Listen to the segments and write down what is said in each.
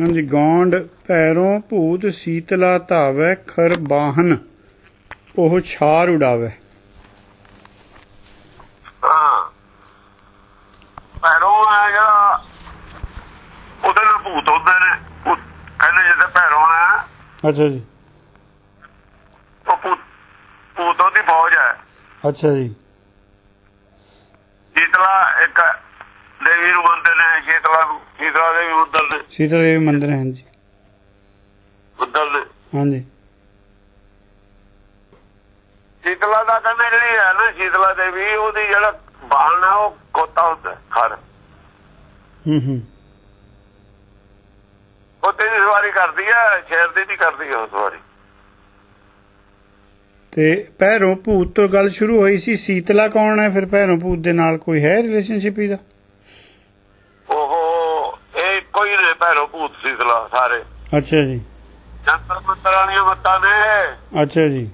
ਹਾਂਜੀ ਗੌਂਡ ਪੈਰੋਂ ਭੂਤ ਸੀਤਲਾ ਧਾਵੈ ਖਰ ਬਾਹਨ ਉਹ ਛਾਰ ਉਡਾਵੇ। ਪੈਰੋਂ ਉਹਦੇ ਨਾਲ ਭੂਤ ਹੁੰਦੇ ਨੇ। ਕਹਿੰਦੇ ਪੈਰੋਂ ਆ। ਅੱਛਾ ਜੀ। ਉਹ ਭੂਤ ਭੂਤ ਉਹਦੀ ਫੌਜ ਹੈ। ਅੱਛਾ ਜੀ। ਸ਼ੀਤਲਾ ਇੱਕ ਦੇਵੀ ਨੂੰ ਮੰਨਦੇ ਨੇ ਸ਼ੀਤਲਾ ਨੂੰ। ਸ਼ੀਤਲਾ ਦੇਵੀ ਮੰਦਰ ਨੇ ਸੀਤਲਾ ਦੇਵੀ ਮੰਦਿਰ ਹੈ ਹਾਂਜੀ। ਮੰਦਰ ਨੇ ਹਾਂਜੀ। ਸ਼ੀਤਲਾ ਦਾ ਕਹਿੰਦੇ ਜਿਹੜੀ ਹੈ ਨਾ ਸ਼ੀਤਲਾ ਦੇਵੀ ਉਹਦੀ ਜਿਹੜਾ ਬਾਣ ਹੈ ਉਹ ਕੋਤਾ ਹੁੰਦਾ ਹਰ। ਹੂੰ ਹੂੰ। ਕੋਤੇ ਦੀ ਸਵਾਰੀ ਕਰਦੀ ਹੈ ਸ਼ੇਰ ਦੀ ਨਹੀਂ ਕਰਦੀ ਉਹ ਸਵਾਰੀ। ਤੇ ਭੈਰੋਂ ਭੂਤ ਤੋਂ ਗੱਲ ਸ਼ੁਰੂ ਹੋਈ ਸੀ ਸੀਤਲਾ ਕੌਣ ਹੈ? ਫਿਰ ਭੈਰੋਂ ਭੂਤ ਦੇ ਨਾਲ ਕੋਈ ਹੈ ਰਿਲੇਸ਼ਨਸ਼ਿਪ ਇਹਦਾ ਉਹ ਇਹ ਨੇ ਭੈਰੋ ਭੂਤ ਸ਼ੀਤਲਾ ਸਾਰੇ। ਅੱਛਾ ਜੀ। ਜੰਤਰ ਮੰਤਰ ਵਾਲੀਆਂ ਮੱਤਾਂ ਨੇ ਅੱਛਾ ਜੀ।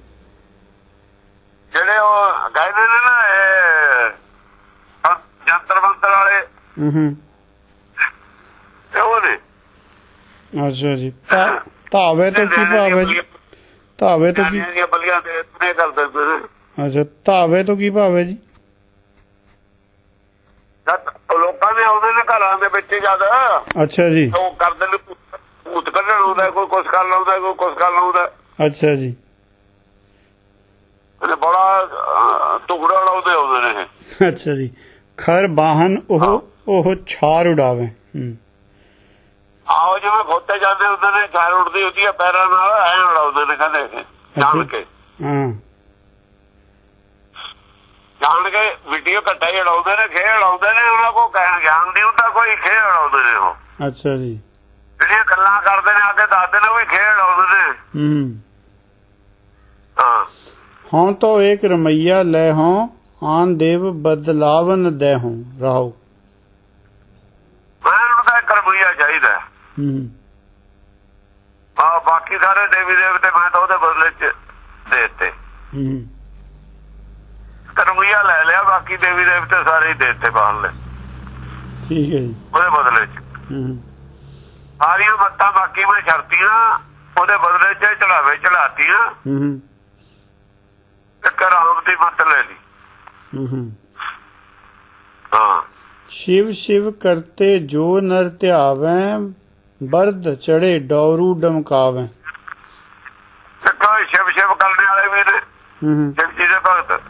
ਜਿਹੜੇ ਉਹ ਕਹਿੰਦੇ ਨੇ ਨਾ ਇਹ ਜੰਤਰ ਮੰਤਰ ਵਾਲੇ। ਹੂੰ ਹੂੰ। ਇਹ ਉਹ ਨੇ। ਅੱਛਾ ਜੀ। ਧਾਵੇ ਤੋਂ ਕੀ ਭਾਵ ਧਾਵੇ ਤੋਂ ਕੀ ਦੀਆਂ ਬਲੀਆਂ ਦੇ ਇਤਨੇ ਕਰ ਦਿੰਦੇ ਨੇ। ਅੱਛਾ ਧਾਵੇ ਤੋਂ ਕੀ ਭਾਵ ਜੀ ਜਦ ਲੋਕਾਂ ਨੇ ਆਉਂਦੇ ਨੇ ਘਰਾਂ ਦੇ ਵਿੱਚ ਜਦ। ਅੱਛਾ ਜੀ। ਉਹ ਕਰਦੇ ਨੇ ਭੂਤ- ਕੱਢਣ ਆਉਂਦਾ ਕੋਈ ਕੁਛ ਕਰ ਲਾਉਂਦਾ ਕੋਈ ਕੁਛ ਕਰ ਲਾਉਂਦਾ ਅੱਛਾ ਜੀ। ਤੇ ਬੜਾ ਟੁਕੜਾ ਲਾਉਂਦੇ ਆਉਂਦੇ ਨੇ ਇਹ। ਅੱਛਾ ਜੀ। ਖਰ ਬਾਹਨ ਉਹ ਉਹ ਛਾਰ ਉਡਾਵੇ। ਹੂੰ। ਆਓ ਜਿਵੇਂ ਖੋਤੇ ਜਾਂਦੇ ਹੁੰਦੇ ਨੇ ਛਾਲ ਉੱਡਦੀ ਹੁੰਦੀ ਹੈ ਪੈਰਾਂ ਨਾਲ ਐਂ ਉਡਾਉਂਦੇ ਨੇ ਕਹਿੰਦੇ ਇਹ, ਜਾਣ ਕੇ। ਹਾਂ। ਜਾਣ ਕੇ ਵੀਡੀਓ ਘੱਟਾ ਹੀ ਉਡਾਉਂਦੇ ਨੇ ਖੇਡ ਉਡਾਉਂਦੇ ਨੇ ਉਹਨਾਂ ਕੋ ਕਹਿਣ ਗਿਆਨ ਨਹੀਂ ਹੁੰਦਾ ਕੋਈ ਖੇਡ ਉਡਾਉਂਦੇ ਨੇ ਉਹ। ਅੱਛਾ ਜੀ। ਜਿਹੜੀਆਂ ਗੱਲਾਂ ਕਰਦੇ ਨੇ ਅੱਗੇ ਦੱਸਦੇ ਨੇ ਉਹ ਵੀ ਖੇਡ ਉਡਾਉਂਦੇ ਨੇ। ਹੂੰ। ਹਾਂ। ਹਾਂ ਤੋ ਏਕ ਰਮਈਆ ਲੈ ਹੋਂ ਆਨ ਦੇਵ ਬਦਲਾਵਨ ਦੇ ਹੋਂ ਰਹੋ। ਮੈਂ ਉਹਨੂੰ ਤਾਂ ਇੱਕ ਰੁਪਈਆ ਚਾਹੀਦਾ। ਹੈ। ਆ ਬਾਕੀ ਸਾਰੇ ਦੇਵੀ ਦੇਵਤੇ ਮੈਂ ਤਾਂ ਉਹਦੇ ਬਦਲੇ ਚ ਦੇ ਦਿੱਤੇ। ਹੂੰ। ਕਰਮਈਆ ਲੈ ਲਿਆ ਬਾਕੀ ਦੇਵੀ ਦੇਵਤੇ ਸਾਰੇ ਹੀ ਦੇ ਦਿੱਤੇ ਬਾਹਰ ਲੈ ਠੀਕ ਹੈ ਜੀ। ਉਹਦੇ ਬਦਲੇ ਚ। ਹੂੰ। ਸਾਰੀਆਂ ਮੱਤਾਂ ਬਾਕੀ ਮੈਂ ਛੜਤੀਆਂ ਉਹਦੇ ਬਦਲੇ ਚ ਚੜਾਵੇ ਚੜਾਤੀਆਂ ਹੂੰ ਤੇ ਕਰਾਮ ਦੀ ਮੱਤ ਲੈ ਲਈ। ਸ਼ਿਵ ਸ਼ਿਵ ਕਰਤੇ ਜੋ ਨਰ ਧਿਆਵੈ ਬਰਦ ਚੜੇ ਡੌਰੂ ਡਮਕਾਵੈ। ਕਾ ਸ਼ਿਵ ਸ਼ਿਵ ਕਰਨ ਵਾਲੇ ਵੀ ਨੇ। ਹੂੰ ਸ਼ਿਵ ਜੀ ਦੇ ਭਗਤ।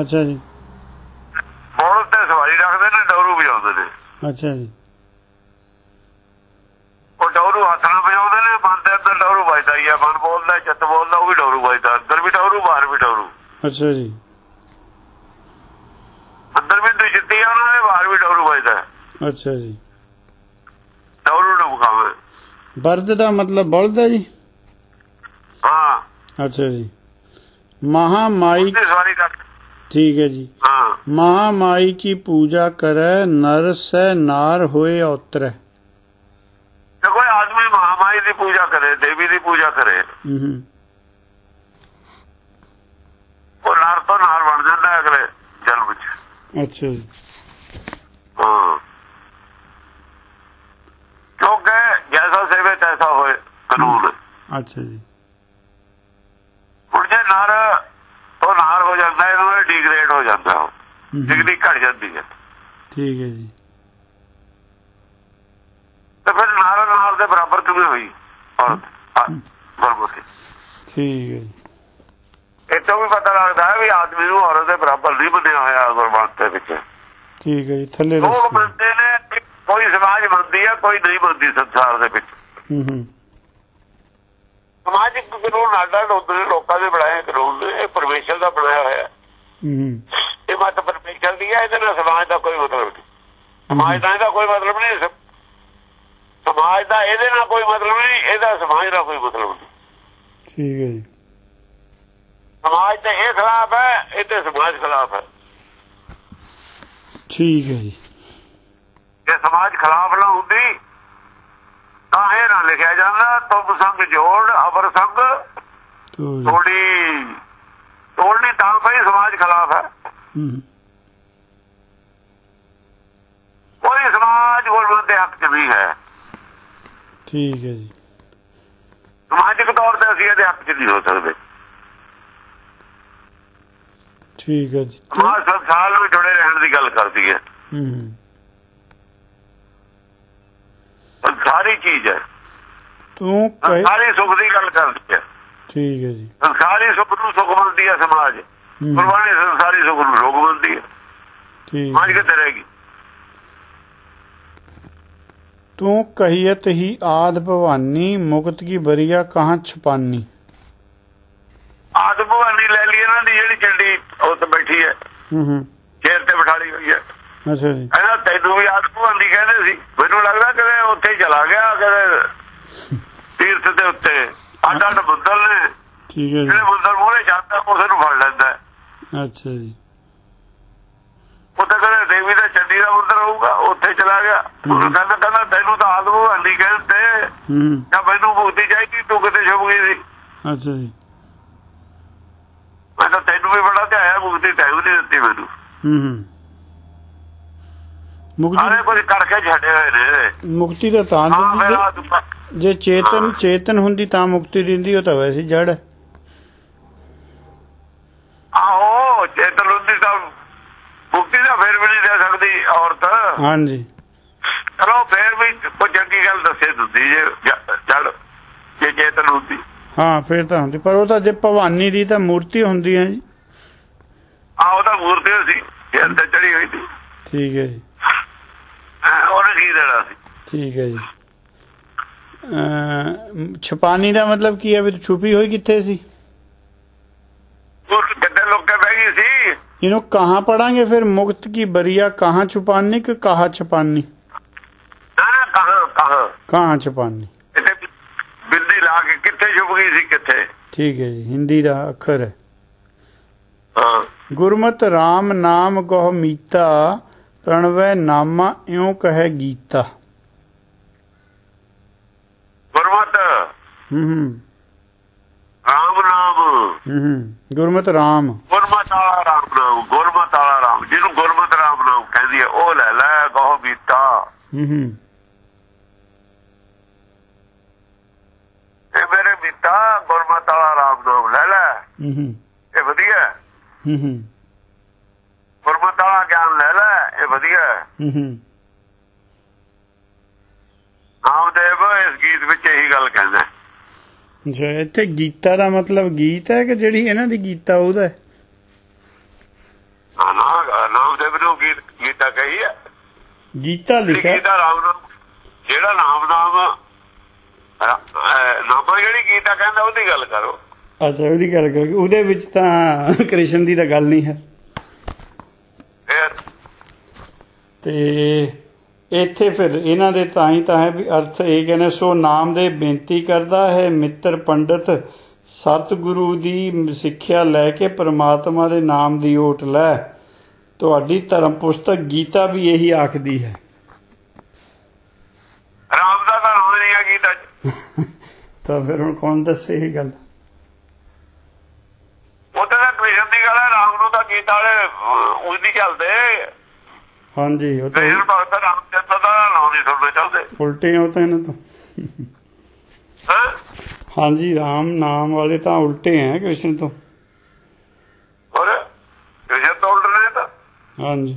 ਅੱਛਾ ਜੀ। ਬਹੁਤ ਸਵਾਰੀ ਰੱਖਦੇ ਨੇ ਡੌਰੂ ਵਜਾਉਂਦੇ ਨੇ। ਅੱਛਾ ਜੀ। ਉਹ ਡੌਰੂ ਹੱਥ ਨਾਲ ਨੇ ਮਨ ਦੇ ਅੰਦਰ ਡੌਰੂ ਵੱਜਦਾ ਹੀ ਆ ਮਨ ਬੋਲਦਾ ਚਿੱਤ ਬੋਲਦਾ ਉਹ ਵੀ ਡੌਰੂ ਵੱਜਦਾ ਅੰਦਰ ਵੀ ਡੌਰੂ ਬਾਹਰ ਵੀ ਡੌਰੂ। ਅੱਛਾ ਜੀ। ਅੰਦਰ ਵੀ ਦੁਸ਼ਤੀ ਆ ਉਹਨਾਂ ਦੇ ਬਾਹਰ ਵੀ ਡੌਰੂ ਵੱਜਦਾ। ਅੱਛਾ ਜੀ। ਡੌਰੂ ਡੁਬਕਾਵੇ ਬਰਦ ਦਾ ਮਤਲਬ ਬਲਦ ਜੀ? ਹਾਂ। ਅੱਛਾ ਜੀ। ਮਹਾ ਮਾਈ ਸਾਰੀ ਕੱਟ ਠੀਕ ਹੈ ਜੀ। ਹਾਂ। ਮਹਾ ਮਾਈ ਕੀ ਪੂਜਾ ਕਰੈ ਨਰ ਸੈ ਨਾਰ ਹੋਏ ਔਤਰੈ। ਜੇ ਕੋਈ ਆਦਮੀ ਮਹਾ ਮਾਈ ਦੀ ਪੂਜਾ ਕਰੇ ਦੇਵੀ ਦੀ ਪੂਜਾ ਕਰੇ। ਹੂੰ ਉਹ ਨਾਰ ਤੋਂ ਨਾਰ ਬਣ ਜਾਂਦਾ ਅਗਲੇ ਜਨਮ ਵਿੱਚ। ਅੱਛਾ ਜੀ। ਹਾਂ। ਕਿਉਂਕਿ ਜੈਸਾ ਸੇਵੇ ਤੈਸਾ ਹੋਏ ਕਾਨੂੰਨ। ਅੱਛਾ ਜੀ। ਹੁਣ ਜੇ ਨਾਰ ਉਹ ਨਾਰ ਹੋ ਜਾਂਦਾ ਇਹਨਾਂ ਡਿਗਰੇਡ ਹੋ ਜਾਂਦਾ ਡਿਗਰੀ ਘਟ ਜਾਂਦੀ ਹੈ। ਠੀਕ ਹੈ ਜੀ। ਤਾਂ ਫਿਰ ਨਾਲ ਨਾਲ ਦੇ ਬਰਾਬਰ ਕਿਵੇਂ ਹੋਈ? ਬਰਬਰ ਠੀਕ ਹੈ ਇਹ ਤੋਂ ਵੀ ਪਤਾ ਲੱਗਦਾ ਵੀ ਆਦਮੀ ਨੂੰ ਔਰਤ ਦੇ ਬਰਾਬਰ ਨਹੀਂ ਬਣਿਆ ਹੋਇਆ ਗੁਰਬਾਣੀ ਦੇ ਵਿੱਚ। ਠੀਕ ਹੈ ਜੀ ਥੱਲੇ ਉਹ ਬੰਦੇ ਨੇ ਕੋਈ ਸਮਾਜ ਬੰਦੀ ਆ ਕੋਈ ਨਹੀਂ ਬੰਦੀ ਸੰਸਾਰ ਦੇ ਵਿੱਚ। ਹੂੰ ਹੂੰ। ਸਮਾਜਿਕ ਕਾਨੂੰਨ ਨਾਲ ਦਾ ਲੋਕਾਂ ਦੇ ਬਣਾਏ ਕਾਨੂੰਨ ਇਹ ਪਰਮੇਸ਼ਰ ਦਾ ਬਣਾਇਆ ਹੋਇਆ। ਇਹ ਮਤ ਪਰਮੇਸ਼ਰ ਚੱਲਦੀ ਹੈ ਇਹਦੇ ਨਾਲ ਸਮਾਜ ਦਾ ਕੋਈ ਮਤਲਬ ਨਹੀਂ। ਸਮਾਜ ਦਾ ਇਹਦਾ ਕੋਈ ਮਤਲਬ ਨਹੀਂ ਸਮਾਜ ਦਾ ਇਹਦੇ ਨਾਲ ਕੋਈ ਮਤਲਬ ਨਹੀਂ ਇਹਦਾ ਸਮਾਜ ਦਾ ਕੋਈ ਮਤਲਬ ਨਹੀਂ। ਠੀਕ ਹੈ ਜੀ। ਸਮਾਜ ਤੇ ਇਹ ਖਿਲਾਫ ਹੈ ਇਹ ਤੇ ਸਮਾਜ ਖਿਲਾਫ ਹੈ। ਠੀਕ ਹੈ ਜੀ। ਜੇ ਸਮਾਜ ਖਿਲਾਫ ਨਾ ਹੁੰਦੀ ਤਾਂ ਇਹ ਨਾ ਲਿਖਿਆ ਜਾਂਦਾ ਤੁਮ ਸੰਗ ਜੋੜ ਅਵਰ ਸੰਗ ਥੋੜੀ ਖਿਲਾਫ ਹੈ। ਕੋਈ ਸਮਾਜ ਗੁਰਮਤ ਦੇ ਹੱਕ ਵੀ ਹੈ। ਠੀਕ ਹੈ ਜੀ। ਸਮਾਜਿਕ ਤੌਰ ਤੇ ਅਸੀਂ ਇਹਦੇ ਹੱਕ 'ਚ ਨਹੀਂ ਹੋ ਸਕਦੇ। ਠੀਕ ਹੈ ਜੀ। ਸਮਾਜ ਸੰਸਾਰ ਨਾਲ ਜੁੜੇ ਰਹਿਣ ਦੀ ਗੱਲ ਕਰਦੀ ਹੈ। ਹੂੰ। ਸਾਰੀ ਚੀਜ਼ ਹੈ। ਤੂੰ ਸਾਰੇ ਸੁਖ ਦੀ ਗੱਲ ਕਰਦੀ ਹੈ। ਠੀਕ ਹੈ ਜੀ। ਸਾਰੀ ਸੁਖ ਨੂੰ ਸੁਖ ਮੰਨਦੀ ਹੈ ਸਮਾਜ। ਕੁਰਬਾਨੀ ਸੰਸਾਰੀ ਸੁੱਖ ਨੂੰ ਰੋਗ ਮੰਨਦੀ ਹੈ। ਠੀਕ। ਸਮਾਜ ਕਿੱਥੇ ਰਹੇਗੀ ਤੂੰ ਕਹੀਤ ਹੀ ਆਦ ਭਵਾਨੀ ਮੁਕਤ ਕੀ ਬਰੀਆ ਕਹਾਂ ਛਪਾਨੀ? ਆਦਮ ਭਵਾਨੀ ਲੈ ਲਈ ਇਹਨਾਂ ਦੀ ਜਿਹੜੀ ਚੰਡੀ ਉਹ ਤੇ ਬੈਠੀ ਹੈ। ਹੂੰ ਹੂੰ। ਚੇਰ ਤੇ ਬਿਠਾਲੀ ਹੋਈ ਹੈ। ਅੱਛਾ ਜੀ। ਕਹਿੰਦਾ ਤੈਨੂੰ ਵੀ ਆਦਮ ਭਵਾਨੀ ਕਹਿੰਦੇ ਸੀ। ਮੈਨੂੰ ਲੱਗਦਾ ਕਦੇ ਉੱਥੇ ਚਲਾ ਗਿਆ ਕਦੇ ਤੀਰਥ ਦੇ ਉੱਤੇ। ਅੱਡ ਬੁੱਧਲ ਨੇ। ਠੀਕ ਹੈ ਜਿਹੜੇ ਬੁੱਧਲ ਮੂਹਰੇ ਜਾਂਦਾ ਉਸੇ ਨੂੰ ਫੜ ਲੈਂਦਾ। ਜੀ ਅੱਛਾ ਜੀ। ਉੱਥੇ ਕਦੇ ਦੇਵੀ ਦਾ ਚੰਡੀ ਦਾ ਮੰਦਰ ਹੋਊਗਾ ਉੱਥੇ ਚਲਾ ਗਿਆ। ਕਹਿੰਦਾ ਕਹਿੰਦਾ ਤੈਨੂੰ ਤਾਂ ਆਦਮ ਭਵਾਨੀ ਕਹਿੰਦੇ ਹੂੰ। ਜਾਂ ਮੈਨੂੰ ਮੁਕਤੀ ਚਾਹੀਦੀ ਤੂੰ ਕਿਤੇ ਛੁਪ ਗਈ ਸੀ। ਅੱਛਾ ਜੀ। ਮੈਂ ਤਾਂ ਤੈਨੂੰ ਵੀ ਬੜਾ ਧਿਆਇਆ ਮੁਕਤੀ ਟਾਈਮ ਨਹੀਂ ਦਿੱਤੀ ਮੈਨੂੰ। ਹੂੰ ਮੁਕਤੀ ਕੁਝ ਕਰਕੇ ਛੱਡੇ ਹੋਏ ਨੇ। ਮੁਕਤੀ ਦਾ ਤਾਂ ਜੇ ਚੇਤਨ ਚੇਤਨ ਹੁੰਦੀ ਤਾਂ ਮੁਕਤੀ ਦਿੰਦੀ ਉਹ ਤਾਂ ਵੈਸੇ ਜੜ ਹੈ ਆਹੋ ਚੇਤਨ ਹੁੰਦੀ ਤਾਂ ਮੁਕਤੀ ਦਾ ਫਿਰ ਵੀ ਨਹੀਂ ਦੇ ਸਕਦੀ ਔਰਤ। ਹਾਂਜੀ। ਚਲੋ ਫਿਰ ਵੀ ਕੋਈ ਚੰਗੀ ਗੱਲ ਦੱਸੇ ਦਿੰਦੀ ਜੇ ਜ- ਜੜ ਜੇ ਚੇਤਨ ਹੁੰਦੀ। ਹਾਂ ਫਿਰ ਤਾਂ ਹੁੰਦੀ। ਪਰ ਉਹ ਤਾਂ ਜੇ ਭਵਾਨੀ ਦੀ ਤਾਂ ਮੂਰਤੀ ਹੁੰਦੀ ਹੈ ਜੀ। ਆ ਉਹਦਾ ਮੂਰਤੀ ਸੀ ਸਿਰ ਤੇ ਚੜੀ ਹੋਈ ਸੀ। ਠੀਕ ਹੈ ਜੀ। ਉਹਨੇ ਕੀ ਦੇਣਾ ਸੀ? ਠੀਕ ਹੈ ਜੀ। ਛਪਾਨੀ ਦਾ ਮਤਲਬ ਕੀ ਹੈ ਵੀ ਛੁਪੀ ਹੋਈ ਕਿੱਥੇ ਸੀ? ਉਹ ਕਿੱਥੇ ਲੋਕੇ ਬਹਿ ਗਈ ਸੀ। ਇਹਨੂੰ ਕਹਾਂ ਪੜਾਂਗੇ ਫਿਰ ਮੁਕਤ ਕੀ ਬਰੀਆ ਕਹਾਂ ਛੁਪਾਨੀ ਕਿ ਕਹਾ ਛਪਾਨੀ ਨਾ ਨਾ ਕਹਾਂ ਕਹਾਂ ਕਹਾਂ ਛਪਾਨੀ ਇੱਥੇ ਬਿੰਦੀ ਲਾ ਕੇ ਕਿੱਥੇ ਛੁਪ ਗਈ ਸੀ ਕਿੱਥੇ ਠੀਕ ਹੈ ਜੀ ਹਿੰਦੀ ਦਾ ਅੱਖਰ ਹੈ ਹਾਂ ਗੁਰਮਤਿ RAM ਨਾਮ ਗੋਹ ਮੀਤਾ ਪ੍ਰਣਵੈ ਨਾਮਾ ਇਉ ਕਹੈ ਗੀਤਾ ਗੁਰਮਤ ਹੂੰ ਹੂੰ ਰਾਮ ਨਾਮ ਹੂੰ ਹੂੰ ਗੁਰਮਤਿ RAM ਗੁਰਮਤ ਵਾਲਾ ਰਾਮ ਨਾਮ ਗੁਰਮਤ ਵਾਲਾ ਰਾਮ ਜਿਹਨੂੰ ਗੁਰਮਤ ਰਾਮ ਨਾਮ ਕਹਿੰਦੀ ਹੈ ਉਹ ਲੈ ਲੈ ਗੋ ਬੀਤਾ ਹੂੰ ਹੂੰ ਇਹ ਮੇਰੇ ਬੀਤਾ ਗੁਰਮਤ ਵਾਲਾ ਰਾਮ ਨਾਮ ਲੈ ਲੈ। ਹੂੰ ਹੂੰ ਇਹ ਵਧੀਆ। ਹੈ। ਹੂੰ ਗੁਰਮਤ ਵਾਲਾ ਗਿਆਨ ਲੈ ਲੈ ਇਹ ਵਧੀਆ। ਹੈ। ਹੂੰ ਨਾਮਦੇਵ ਇਸ ਗੀਤ ਵਿੱਚ ਇਹੀ ਗੱਲ ਕਹਿੰਦਾ। ਅੱਛਾ ਇੱਥੇ ਗੀਤਾ ਦਾ ਮਤਲਬ ਗੀਤ ਹੈ ਕਿ ਜਿਹੜੀ ਇਹਨਾਂ ਦੀ ਗੀਤਾ ਉਹਦਾ ਹੈ? ਨਾਮਦੇਵ ਨੂੰ ਗੀਤ ਗੀਤਾ ਕਹੀ ਹੈ। ਗੀਤਾ ਲਿਖਿਆ ਗੀਤਾ ਰਾਮ ਨਾਮ ਜਿਹੜਾ ਨਾਮ ਨਾਮ ਨਾਮਾ ਜਿਹੜੀ ਗੀਤਾ ਕਹਿੰਦਾ ਉਹਦੀ ਗੱਲ ਕਰੋ। ਅੱਛਾ ਉਹਦੀ ਗੱਲ ਕਰ ਉਹਦੇ ਵਿੱਚ ਤਾਂ ਕ੍ਰਿਸ਼ਨ ਦੀ ਤਾਂ ਗੱਲ ਨਹੀਂ ਹੈ। ਤੇ ਇੱਥੇ ਫਿਰ ਇਹਨਾਂ ਦੇ ਤਾਂ ਹੀ ਤਾਂ ਹੈ ਵੀ ਅਰਥ ਇਹ ਕਹਿੰਦੇ ਸੋ ਨਾਮ ਦੇ ਬੇਨਤੀ ਕਰਦਾ ਹੈ ਮਿੱਤਰ ਪੰਡਤ ਸਤਿਗੁਰੂ ਦੀ ਸਿੱਖਿਆ ਲੈ ਕੇ ਪ੍ਰਮਾਤਮਾ ਦੇ ਨਾਮ ਦੀ ਓਟ ਲੈ। ਤੁਹਾਡੀ ਧਰਮ ਪੁਸਤਕ ਗੀਤਾ ਵੀ ਇਹੀ ਆਖਦੀ ਹੈ। ਰਾਮ ਦਾ ਤਾਂ ਨਾਮ ਨਹੀਂ ਹੈ ਗੀਤਾ ਤਾਂ ਫਿਰ ਹੁਣ ਕੌਣ ਦੱਸੇ ਇਹ ਗੱਲ? ਉੱਥੇ ਤਾਂ ਕ੍ਰਿਸ਼ਨ ਦੀ ਗੱਲ ਹੈ ਰਾਮ ਨੂੰ ਤਾਂ ਗੀਤਾ ਵਾਲੇ ਨਹੀਂ ਚੱਲਦੇ। ਹਾਂਜੀ ਉਹ ਤਾਂ ਕ੍ਰਿਸ਼ਨ ਭਗਤ ਰਾਮ ਦਾ ਨਾਮ ਨਹੀਂ ਸੁਣਦੇ ਚੱਲਦੇ। ਉਲਟੇ ਹੋ ਤਾਂ ਇਹਨਾਂ ਤੋਂ। ਹਾਂਜੀ ਰਾਮ ਨਾਮ ਵਾਲੇ ਤਾਂ ਉਲਟੇ ਹੈ ਕ੍ਰਿਸ਼ਨ ਤੋਂ ਹੋਰ ਕ੍ਰਿਸ਼ਨ ਤੋਂ ਉਲਟ ਨੇ ਤਾਂ ਹਾਂਜੀ।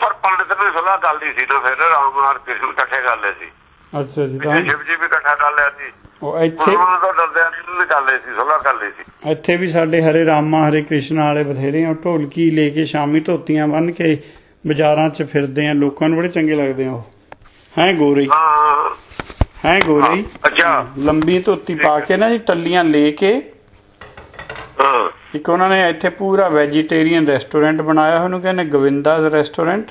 ਪਰ ਪੰਡਿਤ ਨੇ ਸਲਾਹ ਕਰ ਲਈ ਸੀ ਨਾ ਫਿਰ ਰਾਮ ਨਾਲ ਕ੍ਰਿਸ਼ਨ ਇਕੱਠੇ ਕਰ ਲਏ ਸੀ। ਅੱਛਾ ਜੀ ਤਾਂ ਸ਼ਿਵ ਜੀ ਵੀ ਇਕੱਠਾ ਕਰ ਲਿਆ ਸੀ ਉਹ ਇੱਥੇ ਉਹਨਾਂ ਤੋਂ ਡਰਦਿਆਂ ਨਹੀਂ ਕਰ ਲਏ ਸੀ ਸਲਾਹ ਕਰ ਲਈ ਸੀ। ਇੱਥੇ ਵੀ ਸਾਡੇ ਹਰੇ ਰਾਮਾ ਹਰੇ ਕ੍ਰਿਸ਼ਨਾ ਵਾਲੇ ਬਥੇਰੇ ਆ ਢੋਲਕੀ ਲੈ ਕੇ ਸ਼ਾਮੀ ਧੋਤੀਆਂ ਬੰਨ ਕੇ ਬਾਜ਼ਾਰਾਂ 'ਚ ਫਿਰਦੇ ਆ ਲੋਕਾਂ ਨੂੰ ਬੜੇ ਚੰਗੇ ਲੱਗਦੇ ਆ ਉਹ। ਹੈ ਗੋਰੇ? ਹਾਂ। ਹੈ ਗੋਰੇ? ਅੱਛਾ। ਲੰਬੀ ਧੋਤੀ ਪਾ ਕੇ ਨਾ ਜੀ ਟੱਲੀਆਂ ਲੈ ਕੇ ਹਾਂ। ਇੱਕ ਉਹਨਾਂ ਨੇ ਇੱਥੇ ਪੂਰਾ ਵੈਜੀਟੇਰੀਅਨ ਰੈਸਟੋਰੈਂਟ ਬਣਾਇਆ ਹੋਇਆ, ਉਹਨੂੰ ਕਹਿੰਦੇ ਗੋਵਿੰਦਾਜ਼ ਰੈਸਟੋਰੈਂਟ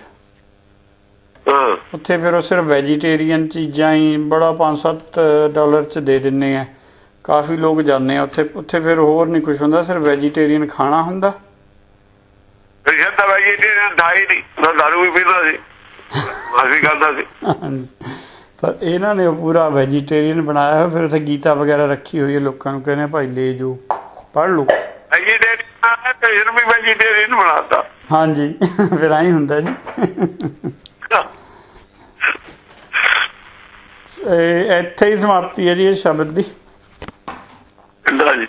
ਹਾਂ। ਉੱਥੇ ਫਿਰ ਉਹ ਸਿਰਫ ਵੈਜੀਟੇਰੀਅਨ ਚੀਜ਼ਾਂ ਹੀ ਬੜਾ 5-7 ਡਾਲਰ 'ਚ ਦੇ ਦਿੰਨੇ ਆ। ਕਾਫੀ ਲੋਕ ਜਾਂਦੇ ਆ ਉੱਥੇ ਉੱਥੇ ਫਿਰ ਹੋਰ ਨਹੀਂ ਕੁਝ ਹੁੰਦਾ ਸਿਰਫ ਵੈਜੀਟੇਰੀਅਨ ਖਾਣਾ ਹੁੰਦਾ। ਕ੍ਰਿਸ਼ਨ ਤਾਂ ਵੈਜੀਟੇਰੀਅਨ ਹੀ ਨਹੀਂ ਉਹ ਦਾਰੂ ਵੀ ਪੀਂਦਾ ਸੀ ਅਸੀਂ ਕਰਦਾ ਸੀ। ਪਰ ਇਹਨਾਂ ਨੇ ਪੂਰਾ ਵੈਜੀਟੇਰੀਅਨ ਬਣਾਇਆ ਫਿਰ ਉੱਥੇ ਗੀਤਾ ਵਗੈਰਾ ਰੱਖੀ ਹੋਈ ਹੈ ਲੋਕਾਂ ਨੂੰ ਕਹਿੰਦੇ ਭਾਈ ਲੈ ਜਾਓ ਪੜ੍ਹ ਲਓ। ਵੈਜੀਟੇਰੀਅਨ ਕ੍ਰਿਸ਼ਨ ਵੀ ਵੈਜੀਟੇਰੀਅਨ ਬਣਾਤਾ। ਹਾਂਜੀ ਫਿਰ ਆਈ ਹੁੰਦਾ ਜੀ। ਇਹ ਇੱਥੇ ਹੀ ਸਮਾਪਤੀ ਹੈ ਜੀ ਇਹ ਸ਼ਬਦ ਦੀ। ਜੀ।